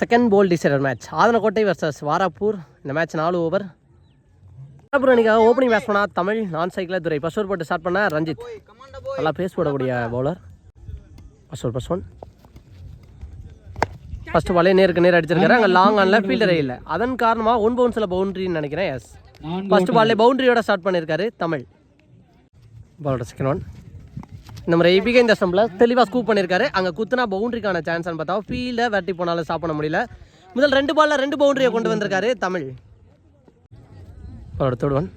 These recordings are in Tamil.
Second ball decider match Adhanakottai versus Varappur. இந்த மேட்ச் நாலு ஓவர் வாராப்பூர் அணிக்காக ஓப்பனிங் பேட்ஸ் பண்ணா தமிழ் நான் சைக்கிள் துறை. ஃபர்ஸ்ட் ஓவர் போட்டு ஸ்டார்ட் பண்ண ரஞ்சித். நல்லா பேஸ் போடக்கூடிய bowler first over first one first பாலே நேருக்கு நேர் அடிச்சிருக்காரு. அங்கே லாங் ஆனில் ஃபீல்டரே இல்லை. அதன் காரணமாக ஒன் பவுன்ஸில் பவுண்டரின்னு நினைக்கிறேன் எஸ் ஃபர்ஸ்ட் பால்லே பவுண்டரியோட ஸ்டார்ட் பண்ணியிருக்காரு தமிழ். பாலோட செகண்ட் ஒன் இந்த மாதிரி இந்த ஸ்டம்பில் தெளிவாக ஸ்கூப் பண்ணியிருக்காரு அங்கே குத்துனா பவுண்டரிக்கான சான்ஸ்னு பார்த்தா ஃபீல்டை வெட்டி போனாலும் ஸ்டாப் பண்ண முடியல. முதல் ரெண்டு பாலில் ரெண்டு பவுண்டரியை கொண்டு வந்திருக்காரு தமிழ். அவரோட third one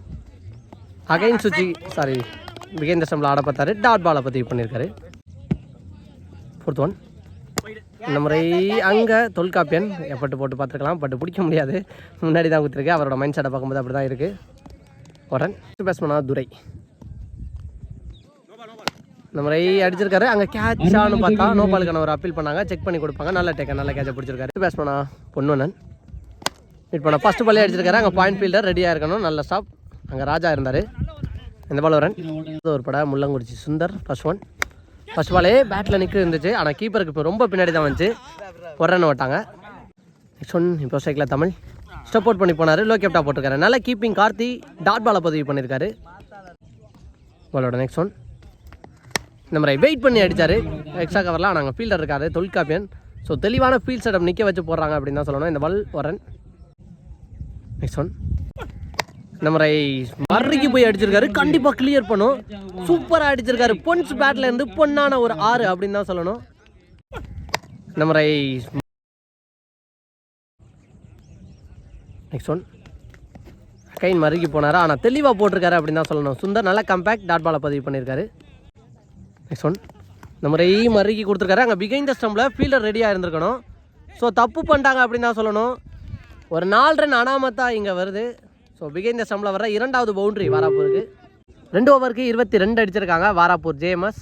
again Suji sorry விகேந்திர சம்பளம் ஆட பார்த்தாரு. டாட் பாலை பற்றி பண்ணியிருக்காரு ஃபோர்த் ஒன் இந்த முறை அங்கே தொல்காப்பியன் எப்பட்டு போட்டு பார்த்துருக்கலாம் பட் பிடிக்க முடியாது. முன்னாடி தான் கொடுத்துருக்கு அவரோட மைண்ட் செட்டை பார்க்கும்போது அப்படி தான் இருக்குது உடன் பேட்ஸ்மனா துரை. இந்த முறை அடிச்சிருக்காரு. அங்கே கேட்சான்னு பார்த்தா நோபாலுக்கான ஒரு அப்பீல் பண்ணாங்க. செக் பண்ணி கொடுப்பாங்க. நல்ல டேக்க நல்ல கேட்சை பிடிச்சிருக்காரு. பேட்ஸ்மனா பொன்னுனன் மீட் பண்ண ஃபஸ்ட்டு பாலே அடிச்சிருக்காரு. அங்கே பாயிண்ட் ஃபீல்டர் ரெடியாக இருக்கணும். நல்ல ஸ்டாப் அங்கே ராஜா இருந்தார். இந்த பால் வரன் ஒரு படம் Mullangurichi Sundar first one first பாலே பேட்டில் நிற்க இருந்துச்சு. ஆனால் கீப்பருக்கு இப்போ ரொம்ப பின்னாடி தான் வந்துச்சு. ரன் ஓட்டாங்க நெக்ஸ்ட் ஒன் இப்போ சைக்கிள் தமிழ். ஸ்டெப் அவுட் பண்ணி போனார். லோ கேப்டா போட்டிருக்காரு. நல்ல கீப்பிங் கார்த்தி டாட் பாலை பதிவு பண்ணியிருக்காரு பாலோட நெக்ஸ்ட் ஒன் இந்த மாதிரி வெயிட் பண்ணி அடித்தார் எக்ஸ்ட்ரா கவர்லாம் நாங்கள் ஃபீல்டர் இருக்காரு தொல்காப்பியன். ஸோ தெளிவான ஃபீல்ட் செட்டப் நிற்க வச்சு போடுறாங்க அப்படின்னு தான் சொல்லணும். இந்த பால் வரன். நெக்ஸ்ட் ஒன் இந்த மாதிரி மர்ரிக்கு போய் அடிச்சிருக்காரு. கண்டிப்பாக கிளியர் பண்ணும். சூப்பராக அடிச்சிருக்காரு. பொன்ஸ் பேட்டில் இருந்து பொன்னான ஒரு ஆறு அப்படின்னு தான் சொல்லணும். இந்த மாதிரி நெக்ஸ்ட் ஒன் கைன் மறுக்கி போனார்? ஆனால் தெளிவாக போட்டிருக்காரு அப்படின்னு தான் சொல்லணும். சுந்தர் நல்லா கம்பேக்ட் டாட் பாலை பதிவு பண்ணியிருக்காரு நெக்ஸ்ட் ஒன் இந்த முறை மறுக்கி கொடுத்துருக்காரு. அங்கே பிகைண்ட் த ஸ்டம்பில் ஃபீல்டர் ரெடியாக இருந்திருக்கணும். ஸோ தப்பு பண்ணிட்டாங்க அப்படின்னு தான் சொல்லணும். ஒரு நாலு ரன் அனாமத்தா இங்கே வருது. ஸோ பிகைண்ட் த ஸ்டம்பில் வர இரண்டாவது பவுண்டரி வாராப்பூருக்கு. ரெண்டு ஓவருக்கு இருபத்தி ரெண்டு அடிச்சிருக்காங்க வாராப்பூர் ஜேஎம்எஸ்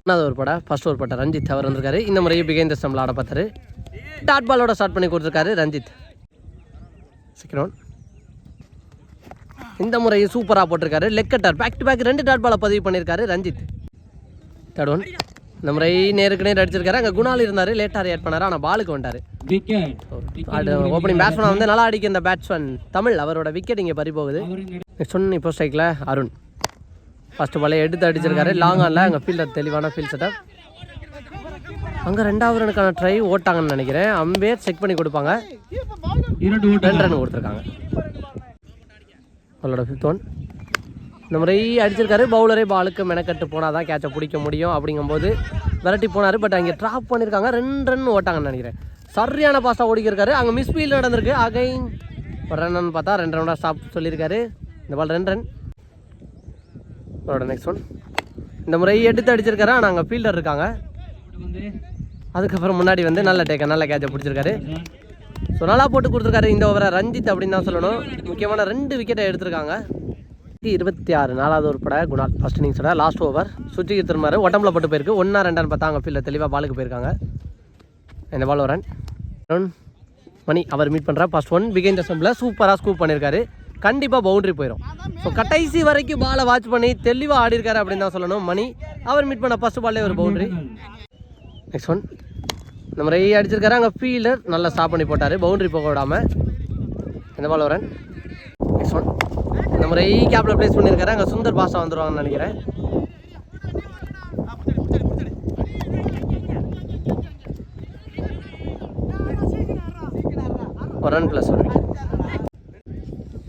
ஒன்றாவது ஒரு படம்? ஃபர்ஸ்ட் ஒரு பட்டம் ரஞ்சித் அவர் வந்திருக்காரு. இந்த முறையும் பிகைண்ட் த ஸ்டம்பில் ஆட பார்த்தாரு. டாட் பாலோட ஸ்டார்ட் பண்ணி கொடுத்துருக்காரு ரஞ்சித். செகண்ட் இந்த முறையும் சூப்பராக போட்டிருக்காரு. Leg cutter back to back ரெண்டு டாட் பாலை பதிவு பண்ணியிருக்காரு ரஞ்சித். தேர்ட் ஒன் இந்த முறை நேருக்கு நேர் அடிச்சிருக்காரு அங்கே குணால் இருந்தார். லேட்டாக ரியாக்ட் பண்ணார். ஆனால் பாலுக்கு வந்துட்டார். ஓப்பனிங் பேட்ஸ்மேன் வந்து நல்லா அடிக்க இந்த பேட்ஸ்மேன் தமிழ். அவரோட விக்கெட் இங்கே பறி போகுது நெக்ஸ்ட் ஒன் இப்போ ஸ்ட்ரைக்கில் அருண். ஃபர்ஸ்ட் பாலே எடுத்து அடிச்சிருக்காரு. லாங் ஆனில் அங்கே ஃபீல்டர் தெளிவான ஃபீல்ட் செட்டப் அங்கே ரெண்டாவது ரனுக்கான ட்ரை ஓட்டாங்கன்னு நினைக்கிறேன். அம்பேர் செக் பண்ணி கொடுப்பாங்க. ரெண்டு ரன் கொடுத்துருக்காங்க. அவளோட ஃபிஃப்த் ஒன் இந்த முறை அடிச்சிருக்காரு. பவுலரே பாலுக்கு மெனக்கட்டு போனால் தான் கேட்சை பிடிக்க முடியும் அப்படிங்கும்போது விரட்டி போனார். பட் அங்கே ட்ராப் பண்ணியிருக்காங்க ரெண்டு ரன் ஓட்டாங்கன்னு நினைக்கிறேன். சரியான பாஸாக ஓடிக்கிருக்காரு. அங்கே மிஸ் ஃபீல்டு நடந்திருக்கு. அகைன் ஒரு ரன்னு பார்த்தா ரெண்டு ரவுண்டாக ஸ்டாப் சொல்லியிருக்காரு. இந்த பால் ரெண்டு ரன் அவரோட நெக்ஸ்ட் ஒன் இந்த முறை எடுத்து அடிச்சிருக்காரு. ஆனால் அங்கே ஃபீல்டர் இருக்காங்க. அதுக்கப்புறம் முன்னாடி வந்து நல்ல டேக்க நல்ல கேட்சை பிடிச்சிருக்காரு. ஸோ நல்லா போட்டு கொடுத்துருக்காரு இந்த ஓவரை ரஞ்சித் அப்படின்னு தான் சொல்லணும். முக்கியமான ரெண்டு விக்கெட்டை எடுத்திருக்காங்க. இருபத்தி ஆறு நாலாவது ஒரு பட குணால் ஃபஸ்ட் இன்னிங்ஸோட லாஸ்ட் ஓவர் சுற்றிக்கு திரும்பாரு உடம்புல போட்டு போயிருக்கு. ஒன்றா ரெண்டான்னு பார்த்தா அங்கே ஃபீல்டில் தெளிவாக பாலுக்கு போயிருக்காங்க. இந்த பால் வரன்? ரன் மணி அவர் மீட் பண்ணுறா ஃபஸ்ட் ஒன் பிகைன் தசம்பில் சூப்பராக ஸ்கூப் பண்ணியிருக்காரு கண்டிப்பாக பவுண்ட்ரி போயிடும் ஸோ கடைசி வரைக்கும் பாலை வாட்ச் பண்ணி தெளிவாக ஆடி இருக்காரு அப்படின்னு தான் சொல்லணும். மணி அவர் மீட் பண்ண ஃபஸ்ட் பால்லே ஒரு பவுண்டரி நெக்ஸ்ட் ஒன் இந்த முறை அடிச்சிருக்காரு. அங்கே ஃபீல்டர் நல்லா ஸ்டாப் பண்ணி போட்டார். பவுண்டரி போக விடாமல் இந்த பால் வரேன்? நெக்ஸ்ட் ஒன் இந்த முறை கேப்பில் ப்ளேஸ் பண்ணியிருக்காரு அங்கே சுந்தர் பாஷா வந்துடுவாங்கன்னு நினைக்கிறேன். ஒரு ரன் ப்ளஸ் ஒரு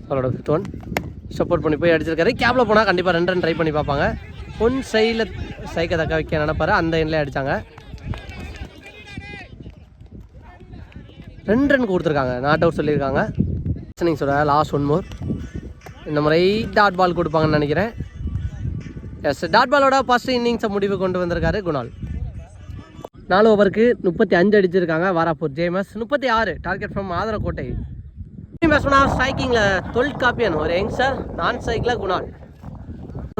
அவரோட ஃபிஃப்த் ஒன் சப்போர்ட் பண்ணி போய் அடிச்சிருக்காரு. கேப்பில் போனால் கண்டிப்பாக ரெண்டு ரன் ட்ரை பண்ணி பார்ப்பாங்க. ஒன் சைடில் சைக்கை தக்க வைக்க நினைப்பாரு. அந்த எண்ணில் அடித்தாங்க ரெண்டு ரன் கொடுத்துருக்காங்க. நாட் அவுட் சொல்லியிருக்காங்க. இன்னிங்ஸோட லாஸ்ட் ஒன் மோர் இந்த முறை டாட் பால் கொடுப்பாங்கன்னு நினைக்கிறேன். எஸ் டாட் பாலோட ஃபஸ்ட் இன்னிங்ஸை முடிவு கொண்டு வந்திருக்காரு குணால். நாலு ஓவருக்கு முப்பத்தி அஞ்சு அடிச்சிருக்காங்க வாராப்பூர் ஜேமஸ் முப்பத்தி ஆறு டார்கெட் ஃப்ரம் ஆதரக்கோட்டை. பேட்ஸ்மனா ஸ்ட்ரைக்கிங்கில் தொல்காப்பியன் ஒரு யங்ஸ்டர் நான் ஸ்ட்ரைக்கில் குணால்.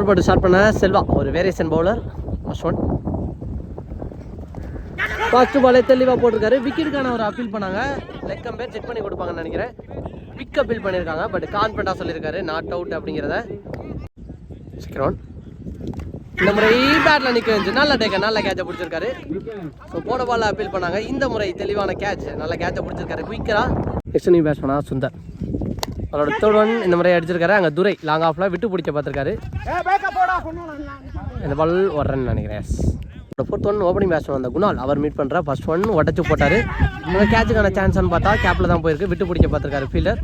போட்டு ஸ்டார்ட் பண்ண செல்வா ஒரு variation bowler first one first பாலே தெளிவாக போட்டிருக்காரு. விக்கெட்டுக்கான ஒரு அப்பீல் பண்ணாங்க. லெக் கம்பேர் செக் பண்ணி கொடுப்பாங்கன்னு நினைக்கிறேன். விக் அப்பீல் பண்ணியிருக்காங்க பட் கான்ஃபிடண்டாக சொல்லியிருக்காரு நாட் அவுட் அப்படிங்கிறத. செகண்ட் ஒன் இந்த முறை பேட்ல நிக்க வச்சு நல்ல டேக்க நல்ல கேட்சை பிடிச்சிருக்காரு. ஸோ போன பால்ல அப்பீல் பண்ணாங்க. இந்த முறை தெளிவான கேட்ச் நல்ல கேட்சை பிடிச்சிருக்காரு. குயிக்கரா நெக்ஸ்ட் நீ பேட்ஸ் சுந்தர். அவரோட ஒன் இந்த முறை அடிச்சிருக்காரு. அங்கே துரை லாங் ஆஃப்ல விட்டு பிடிக்க பார்த்துருக்காரு. இந்த பால் ஒரு ரன் நினைக்கிறேன். ஃபோர்த் ஒன் ஓப்பனிங் பேட்ஸ்மேன் வந்த குணால். அவர் மீட் பண்ணுற ஃபர்ஸ்ட் ஒன் உடச்சு போட்டார். இவங்க கேட்சுக்கான சான்ஸ்னு பார்த்தா கேப்பில் தான் போயிருக்கு. விட்டு பிடிக்க பார்த்துருக்காரு ஃபீல்டர்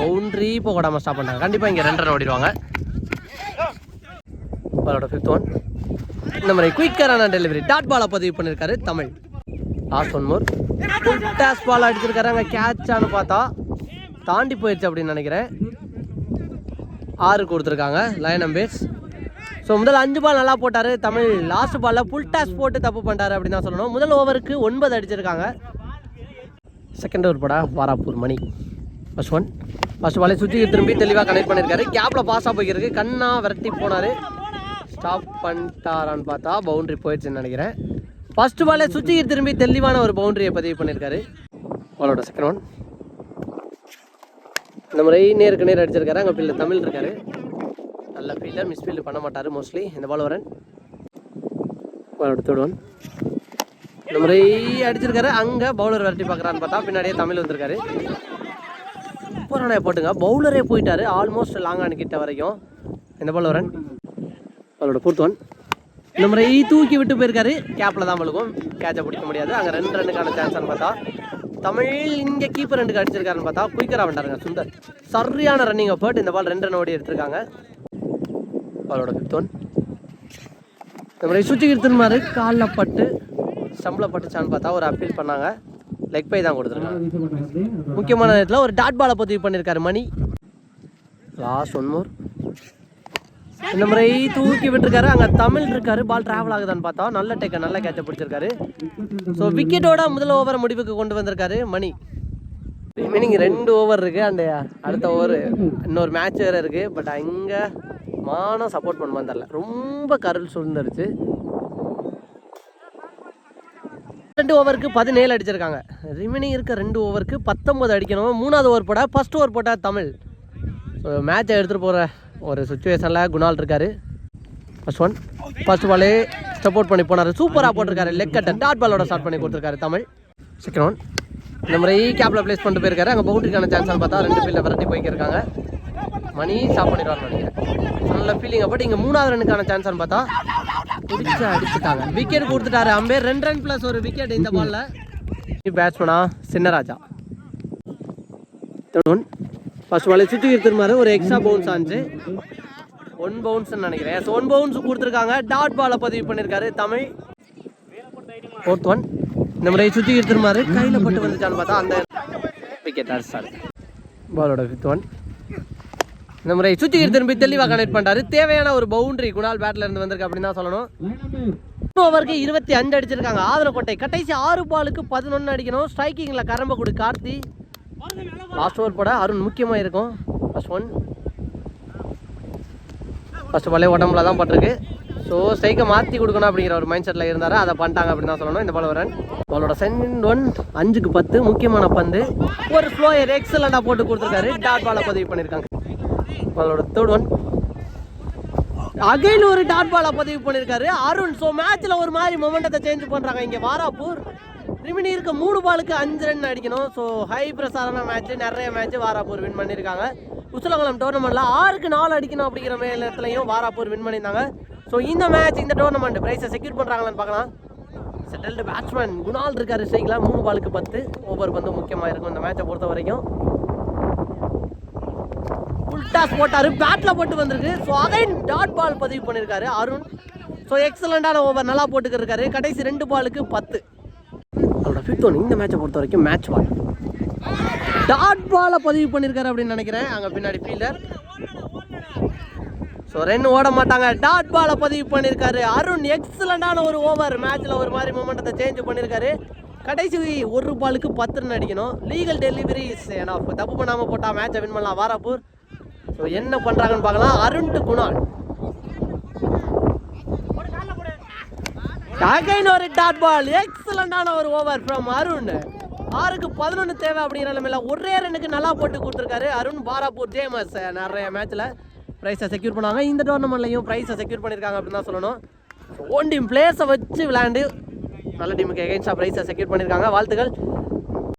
பவுண்ட்ரி இப்போ ஓடாமல் ஸ்டாப் பண்ணாங்க கண்டிப்பாக இங்கே ரெண்டு ரன் ஓடிடுவாங்க. பாலோட ஃபிஃப்த் ஒன் இந்த மாதிரி குயிக்கரான டெலிவரி டாட் பாலை பதிவு பண்ணியிருக்காரு Tamil. Last one more full toss ball அடிச்சிருக்காரு. அங்கே கேட்சான்னு பார்த்தா தாண்டி போயிடுச்சு அப்படின்னு நினைக்கிறேன். ஆறு கொடுத்துருக்காங்க. லயன் அம்பேஸ் ஸோ முதல் அஞ்சு பால் நல்லா போட்டார். தமிழ் லாஸ்ட் பாலில் ஃபுல் டாஸ் போட்டு தப்பு பண்ணிட்டாரு அப்படின்னு தான் சொல்லணும். முதல் ஓவருக்கு ஒன்பது அடிச்சிருக்காங்க. செகண்ட் ஓவர் படா Varappur Mani. First one first பாலை சுற்றி திரும்பி தெளிவாக கனெக்ட் பண்ணியிருக்காரு கேப்பில் பாஸாக போயிருக்கு. கண்ணா விரட்டி போனார். ஸ்டாப் பண்ணிட்டாரான்னு பார்த்தா பவுண்டரி போயிடுச்சுன்னு நினைக்கிறேன். ஃபஸ்ட் பாலே சுற்றி திரும்பி தெளிவான ஒரு பவுண்டரியை பதிவு பண்ணியிருக்காரு பாலோட செகண்ட் ஒன் இந்த முறை நேருக்கு நேர் அடிச்சிருக்காரு. அங்கே பிள்ளை தமிழ் இருக்காரு. நல்ல ஃபீல்டர் மிஸ்ஃபீல்டு பண்ண மாட்டார் மோஸ்ட்லி இந்த பால் வரன். பாலோட இந்த முறை அடிச்சிருக்காரு. அங்கே பவுலர் விரட்டி பார்க்குறான்னு பார்த்தா பின்னாடியே தமிழ் வந்திருக்காரு. சூப்பரான போட்டுங்க. பவுலரே போயிட்டாரு. ஆல்மோஸ்ட் லாங் கிட்ட வரைக்கும். இந்த பால் வரன். அவரோட ஃபோர்த் இந்த முறை தூக்கி விட்டு போயிருக்காரு. கேப்பில் தான் விழுகும். கேட்சை பிடிக்க முடியாது. அங்கே ரெண்டு ரன்னுக்கான சான்ஸ்னு பார்த்தா தமிழ் இங்கே கீப்பர் ரெண்டுக்கு அடிச்சிருக்காருன்னு பார்த்தா குயிக்கராக வேண்டாருங்க சுந்தர். சரியான ரன்னிங் போட்டு இந்த பால் ரெண்டு ரன் ஓடி எடுத்திருக்காங்க. அவளோட ஃபிஃப்த் ஒன் இந்த முறை சுற்றி காலில் பட்டு சம்பளம் பட்டுச்சான்னு பார்த்தா ஒரு அப்பீல் பண்ணாங்க. லெக் பை தான் கொடுத்துருக்காங்க. முக்கியமான நேரத்தில் ஒரு டாட் பாலை பதிவு பண்ணியிருக்காரு மணி. லாஸ்ட் ஒன் மோர் இந்த முறை தூக்கி விட்டுருக்காரு. அங்கே தமிழ் இருக்காரு. பால் டிராவல் ஆகுதான்னு பார்த்தா நல்ல டேக்க நல்ல கேட்சை பிடிச்சிருக்காரு. ஸோ விக்கெட்டோட முதல் ஓவர் முடிவுக்கு கொண்டு வந்திருக்காரு மணி. மீனிங் ரெண்டு ஓவர் இருக்குது அந்த அடுத்த ஓவர் இன்னொரு மேட்ச் வேறு இருக்குது பட் அங்கே மானம் சப்போர்ட் பண்ண தெரில ரொம்ப கருள் சூழ்ந்துருச்சு ரெண்டு ஓவருக்கு பதினேழு அடிச்சிருக்காங்க. ரிமைனிங் இருக்க ரெண்டு ஓவருக்கு பத்தொன்பது அடிக்கணும். மூணாவது ஓவர் போட்டால் ஃபஸ்ட் ஓவர் போட்டால் தமிழ். ஸோ மேட்சை எடுத்துகிட்டு போகிற ஒரு சுச்சுவேஷனில் குணால் இருக்காரு. ஃபர்ஸ்ட் ஒன் ஃபஸ்ட் பாலே சப்போர்ட் பண்ணி போனார். சூப்பராக போட்டிருக்காரு. லெக் கட்டை டாட் பாலோட ஸ்டார்ட் பண்ணி கொடுத்துருக்காரு தமிழ். செகண்ட் ஒன் இந்த முறை கேப்பில் ப்ளேஸ் பண்ணிட்டு போயிருக்காரு. அங்கே பவுண்டரிக்கான சான்ஸ் பார்த்தா ரெண்டு பேரில் விரட்டி போய்க்கிருக்காங்க. மணி ஸ்டாப் பண்ணிடுவார்னு நினைக்கிறேன். நல்ல ஃபீலிங் பட் இங்கே மூணாவது ரன்னுக்கான சான்ஸ்னு பார்த்தா பிடிச்சி அடிச்சுட்டாங்க. விக்கெட் கொடுத்துட்டாரு அம்பேர் ரெண்டு ரன் ப்ளஸ் ஒரு விக்கெட் இந்த பாலில் பேட்ஸ்மேனா சின்னராஜா. ஒன் ஃபர்ஸ்ட் பாலை சுற்றி திருமாரு ஒரு எக்ஸ்ட்ரா பவுன்ஸ் ஆச்சு ஒன் பவுன்ஸ் நினைக்கிறேன். ஒன் பவுன்ஸ் கொடுத்துருக்காங்க. டாட் பாலை பதிவு பண்ணியிருக்காரு தமிழ். ஃபோர்த் ஒன் இந்த முறை சுற்றி திருமாரு கையில் பட்டு வந்துச்சான்னு பார்த்தா அந்த விக்கெட் அடிச்சாரு பாலோட ஃபிஃப்த் ஒன் இந்த முறை சுச்சிகிரி திரும்பி தெளிவாக கனெக்ட் பண்ணிட்டாரு. தேவையான ஒரு பவுண்டரி குணால் பேட்ல இருந்து வந்திருக்கு அப்படின்னு தான் சொல்லணும். ஓவருக்கு இருபத்தி அஞ்சு அடிச்சிருக்காங்க. ஆதரக்கோட்டை கடைசி ஆறு பாலுக்கு பதினொன்று அடிக்கணும். ஸ்ட்ரைக்கிங்கில் கரம்பக்குடி கார்த்தி. லாஸ்ட் ஓவர் போட அருண் முக்கியமாக இருக்கும். ஃபர்ஸ்ட் ஒன் ஃபர்ஸ்ட் பாலே உடம்புல தான் பட்டிருக்கு. ஸோ ஸ்ட்ரைக்கை மாற்றி கொடுக்கணும் அப்படிங்கிற ஒரு மைண்ட் செட்டில் இருந்தார். அதை பண்ணிட்டாங்க அப்படின்னு தான் சொல்லணும். இந்த பால் அவளோட சென்ட் செகண்ட் ஒன் அஞ்சுக்கு பத்து முக்கியமான பந்து. ஒரு ஃப்ளோயர் எக்ஸலண்டாக போட்டு கொடுத்துருக்காரு. டாட் பாலை பதிவு பண்ணியிருக்காங்க பாலோட தேர்ட் ஒன் அகைன் ஒரு டாட் பாலை பதிவு பண்ணியிருக்காரு அருண் ஸோ மேட்ச்சில் ஒரு மாதிரி மொமெண்டத்தை சேஞ்ச் பண்ணுறாங்க இங்கே வாராப்பூர். ரிமினி இருக்க மூணு பாலுக்கு அஞ்சு ரன் அடிக்கணும். ஸோ ஹை பிரசாரமான மேட்ச்சு நிறைய மேட்ச்சு வாராப்பூர் வின் பண்ணியிருக்காங்க உச்சலங்குளம் டோர்னமெண்ட்டில் ஆறுக்கு நாலு அடிக்கணும் அப்படிங்கிற மே நேரத்துலையும் வாராப்பூர் வின் பண்ணியிருந்தாங்க. ஸோ இந்த மேட்ச் இந்த டோர்னமெண்ட் ப்ரைஸை செக்யூர் பண்ணுறாங்களான்னு பார்க்கலாம். செட்டில்டு பேட்ஸ்மேன் குணால் இருக்கார் ஸ்ட்ரைக்கில் மூணு பாலுக்கு பத்து. ஓவர் பந்து முக்கியமாக இருக்கும் இந்த மேட்சை பொறுத்த வரைக்கும் ஃபுல் டாஸ் போட்டாரு. பேட்ல போட்டு வந்திருக்கு. ஸோ அகைன் டாட் பால் பதிவு பண்ணியிருக்காரு அருண். ஸோ எக்ஸலண்டான ஓவர் நல்லா போட்டுக்கிருக்காரு. கடைசி ரெண்டு பாலுக்கு பத்து. அவரோட ஃபிஃப்த் ஒன் இந்த மேட்சை பொறுத்த வரைக்கும் மேட்ச் பால் டாட் பாலை பதிவு பண்ணியிருக்காரு அப்படின்னு நினைக்கிறேன். அங்கே பின்னாடி ஃபீல்டர் ஸோ ரன் ஓட மாட்டாங்க. டாட் பாலை பதிவு பண்ணியிருக்காரு அருண் எக்ஸலண்டான ஒரு ஓவர் மேட்ச்சில் ஒரு மாதிரி மூமெண்ட்டை சேஞ்ச் பண்ணியிருக்காரு கடைசி ஒரு பாலுக்கு பத்து ரன் அடிக்கணும். லீகல் டெலிவரி ஏன்னா தப்பு பண்ணாமல் போட்டால் மேட்சை வின் பண்ணலாம். வாராப்பூர். ஸோ என்ன பண்ணுறாங்கன்னு பார்க்கலாம். அருண் டு குணால். அகைன் ஒரு டாட் பால் எக்ஸலண்டான ஒரு ஓவர் ஃப்ரம் அருண். ஆறுக்கு பதினொன்று தேவை அப்படிங்கிற நிலமையில ஒரே ரனுக்கு நல்லா போட்டு கொடுத்துருக்காரு அருண் பாராப்பூர் ஜேமஸ். நிறைய மேட்ச்சில் ப்ரைஸை செக்யூர் பண்ணாங்க. இந்த டோர்னமெண்ட்லையும் ப்ரைஸை செக்யூர் பண்ணியிருக்காங்க அப்படின்னு தான் சொல்லணும். ஓன் டீம் பிளேயர்ஸை வச்சு விளையாண்டு நல்ல டீமுக்கு எகைன்ஸ்டாக ப்ரைஸை செக்யூர் பண்ணியிருக்காங்க. வாழ்த்துக்கள்.